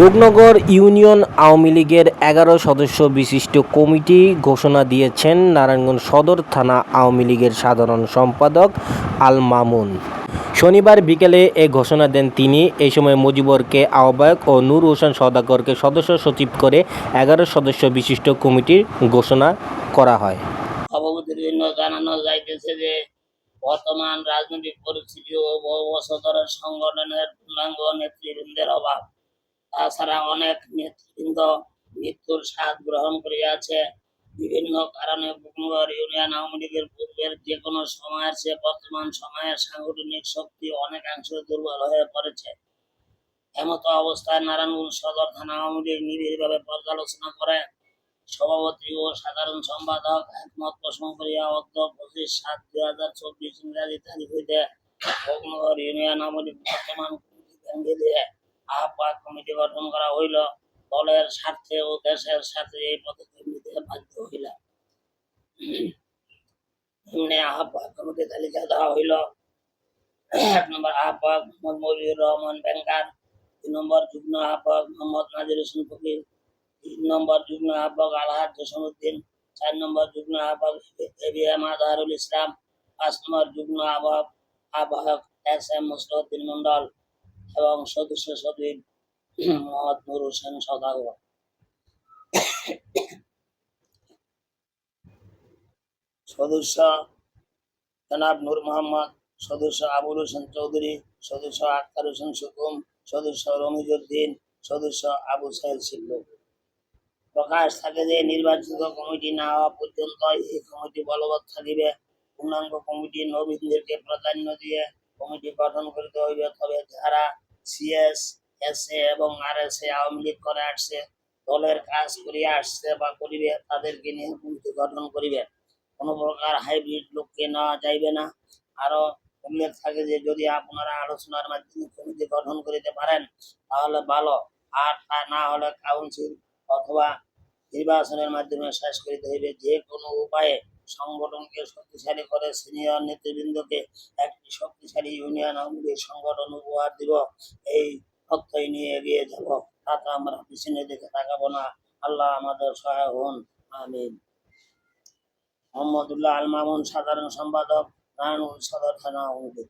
Gognagar union Awami লীগের এগারো সদস্য বিশিষ্ট কমিটি ঘোষণা দিয়েছেন নারায়ণগঞ্জ সদর থানা আওয়ামী লীগের সাধারণ সম্পাদক আল মামুন। শনিবার বিকেলে এ ঘোষণা দেন তিনি। এই সময় মুজিবরকে আহ্বায়ক ও নূর হোসেন সদাগরকে সদস্য সচিব করে এগারো সদস্য বিশিষ্ট কমিটির ঘোষণা করা হয়। সভাপতির জন্য জানানো যাইতেছে যে, বর্তমান রাজনৈতিক পরিস্থিতি ও বহু বছর সংগঠনের পূর্ণাঙ্গ নেতৃবৃন্দের অভাব। তাছাড়া অনেক নেতৃবৃন্দ মৃত্যুর স্বাদ গ্রহণ করিয়াছে। বিভিন্ন কারণে বুকনগর ইউনিয়ন আওয়ামী লীগের পূর্বের যে কোনো সময়ের চেয়ে বর্তমান সময়ের সাংগঠনিক শক্তি অনেকাংশ দুর্বল হয়ে পড়েছে। এমতো অবস্থায় নারায়ণগঞ্জ সদর থানা আওয়ামী লীগ নিবিড়ভাবে পর্যালোচনা করে সভাপতি ও সাধারণ সম্পাদক একমত পোষণ করিয়া অদ্য পঁচিশ সাত দুই হাজার চব্বিশ ইংরাজি তারিখ হইতে ভোগনগর ইউনিয়ন আমলি বর্তমান কমিটি ভেঙে দিয়ে আহ্বায়ক কমিটি গঠন করা হইল, দলের স্বার্থে ও দেশের স্বার্থে এই পদক্ষেপ নিতে বাধ্য হইলাম এমনি আহ্বায়ক কমিটি তালিকা দেওয়া হইল। এক নম্বর আহ্বায়ক মোহাম্মদ মবিউর রহমান ব্যাংকার, দুই নম্বর যুগ্ম আহ্বায়ক মোহাম্মদ নাজির হোসেন ফকির, তিন নম্বর যুগ্ম আহ্বায়ক আলহাজ জসীমউদ্দিন চার নম্বর যুগ্ম আহ্বায়ক এবিএম আজহারুল ইসলাম, পাঁচ নম্বর যুগ্ম আহ্বায়ক আহ্বায়ক এস এম মুসলিউদ্দিন মন্ডল এবং সদস্য সচিব মোহাম্মদ নুর হোসেন সদাগর। সদস্য জনাব নূর মোহাম্মদ, সদস্য আবুল হোসেন চৌধুরী, সদস্য আক্তার হোসেন সুকুম, সদস্য রমিজউদ্দিন সদস্য আবু সাহেব সিল্লু। প্রকাশ থাকে যে নির্বাচিত কমিটি না হওয়া পর্যন্ত এই কমিটি বলবৎ থাকিবে। পূর্ণাঙ্গ কমিটি নবীনদেরকে প্রাধান্য দিয়ে কমিটি গঠন করিতে হইবে, তবে যারা সিএস এস এ এবং R S A Awami League করে আসছে, দলের কাজ করিয়া আসছে বা করিবে, তাদেরকে নিয়ে কমিটি গঠন করিবে। কোনো প্রকার হাইব্রিড লোককে নেওয়া যাইবে না। আরও উল্লেখ থাকে যে, যদি আপনারা আলোচনার মাধ্যমে কমিটি গঠন করিতে পারেন, তাহলে ভালো। আর তা না হলে কাউন্সিল অথবা নির্বাচনের মাধ্যমে শেষ করিতে হইবে। যে কোনো উপায়ে সংগঠনকে শক্তিশালী করে সিনিয়র নেতৃবৃন্দকে একটি শক্তিশালী ইউনিয়ন আওয়ামী সংগঠন উপহার দিব। এই তথ্যই নিয়ে এগিয়ে যাব। তাতে আমরা পিছনে দেখে তাকাবো না। আল্লাহ আমাদের সহায় হন। আমিন। মোহাম্মদুল্লাহ আল মামুন সাধারণ সম্পাদক নারায়ণগঞ্জ সদর থানা আওয়ামী লীগ